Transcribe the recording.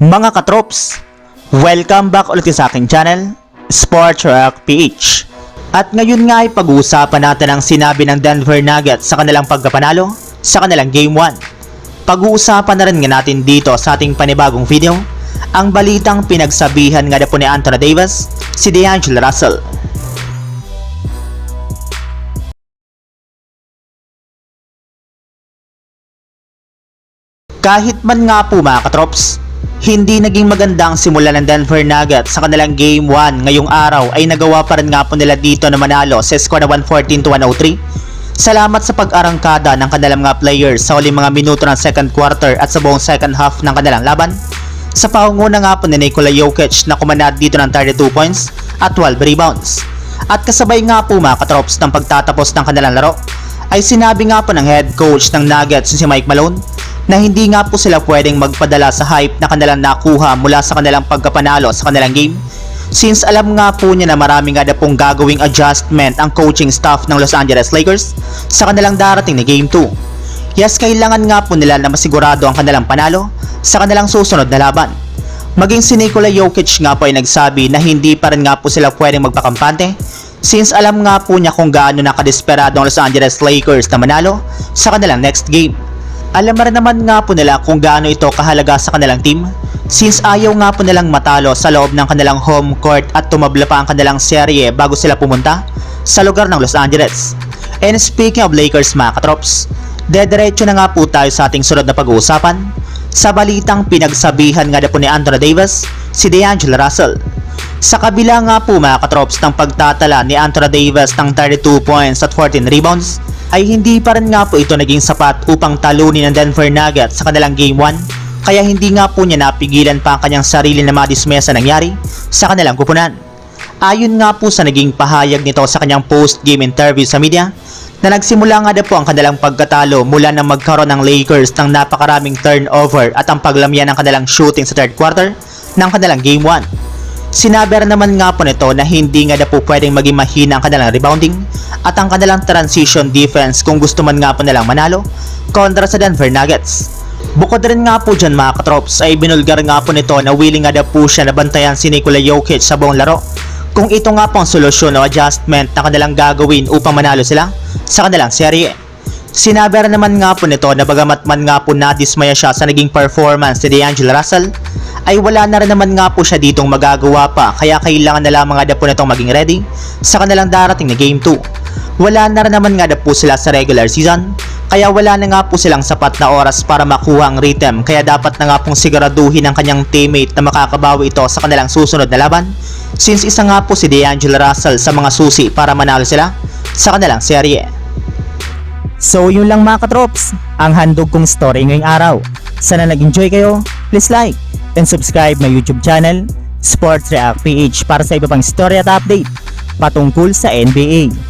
Mga katrops, welcome back ulit sa aking channel, Sports Rock PH. At ngayon nga ay pag-uusapan natin ang sinabi ng Denver Nuggets sa kanilang pagkapanalo sa kanilang Game 1. Pag-uusapan na rin nga natin dito sa ating panibagong video, ang balitang pinagsabihan nga na po ni Anthony Davis, si DeAngelo Russell. Kahit man nga po mga katrops, hindi naging maganda ang simula ng Denver Nuggets sa kanilang Game 1 ngayong araw ay nagawa pa rin nga po nila dito na manalo sa score na 114 to 103. Salamat sa pag-arangkada ng kanilang mga players sa huling mga minuto ng second quarter at sa buong second half ng kanilang laban. Sa pangunguna nga po ni Nikola Jokic na kumanad dito ng 32 points at 12 rebounds. At kasabay nga po mga katrops ng pagtatapos ng kanilang laro ay sinabi nga po ng head coach ng Nuggets si Mike Malone na hindi nga po sila pwedeng magpadala sa hype na kanilang nakuha mula sa kanilang pagkapanalo sa kanilang game since alam nga po niya na marami nga na pong gagawing adjustment ang coaching staff ng Los Angeles Lakers sa kanilang darating na Game 2. Yes, kailangan nga po nila na masigurado ang kanilang panalo sa kanilang susunod na laban. Maging si Nikola Jokic nga po ay nagsabi na hindi pa rin nga po sila pwedeng magpakampante since alam nga po niya kung gaano nakadesperado ang Los Angeles Lakers na manalo sa kanilang next game. Alam rin naman nga po nila kung gaano ito kahalaga sa kanilang team since ayaw nga po nilang matalo sa loob ng kanilang home court at tumabla pa ang kanilang serye bago sila pumunta sa lugar ng Los Angeles. And speaking of Lakers mga katrops, dediretso na nga po tayo sa ating sunod na pag-uusapan sa balitang pinagsabihan nga na po ni Anthony Davis si DeAngelo Russell. Sa kabila nga po mga katrops ng pagtatala ni Anthony Davis ng 32 points at 14 rebounds, ay hindi pa rin nga po ito naging sapat upang talunin ng Denver Nuggets sa kanilang Game 1 kaya hindi nga po niya napigilan pa ang kanyang sarili na madismaya sa nangyari sa kanilang kupunan. Ayon nga po sa naging pahayag nito sa kanyang post-game interview sa media, na nagsimula nga na po ang kanilang pagkatalo mula nang magkaroon ng Lakers ng napakaraming turnover at ang paglamyan ng kanilang shooting sa third quarter ng kanilang Game 1. Sinabi naman nga po nito na hindi nga na po pwedeng maging mahina ang kanilang rebounding at ang kanilang transition defense kung gusto man nga po nilang manalo kontra sa Denver Nuggets. Bukod rin nga po dyan mga katrops ay binulgar nga po nito na willing nga na po siya na bantayan si Nikola Jokic sa buong laro kung ito nga po ang solusyon o adjustment na kanilang gagawin upang manalo sila sa kanilang serye. Sinabi rin naman nga po nito na bagamat man nga po nadismaya siya sa naging performance ni DeAngelo Russell, ay wala na rin naman nga po siya ditong magagawa pa kaya kailangan na lamang nga po nitong maging ready sa kanilang darating na Game 2. Wala na rin naman nga na po sila sa regular season, kaya wala na nga po silang sapat na oras para makuha ang rhythm kaya dapat na nga pong siguraduhin ng kanyang teammate na makakabawi ito sa kanilang susunod na laban since isa nga po si DeAngelo Russell sa mga susi para manalo sila sa kanilang serye. So yun lang mga katrops, ang handog kong story ngayong araw. Sana nag-enjoy kayo, please like and subscribe my YouTube channel, Sports React PH para sa iba pang story at update patungkol sa NBA.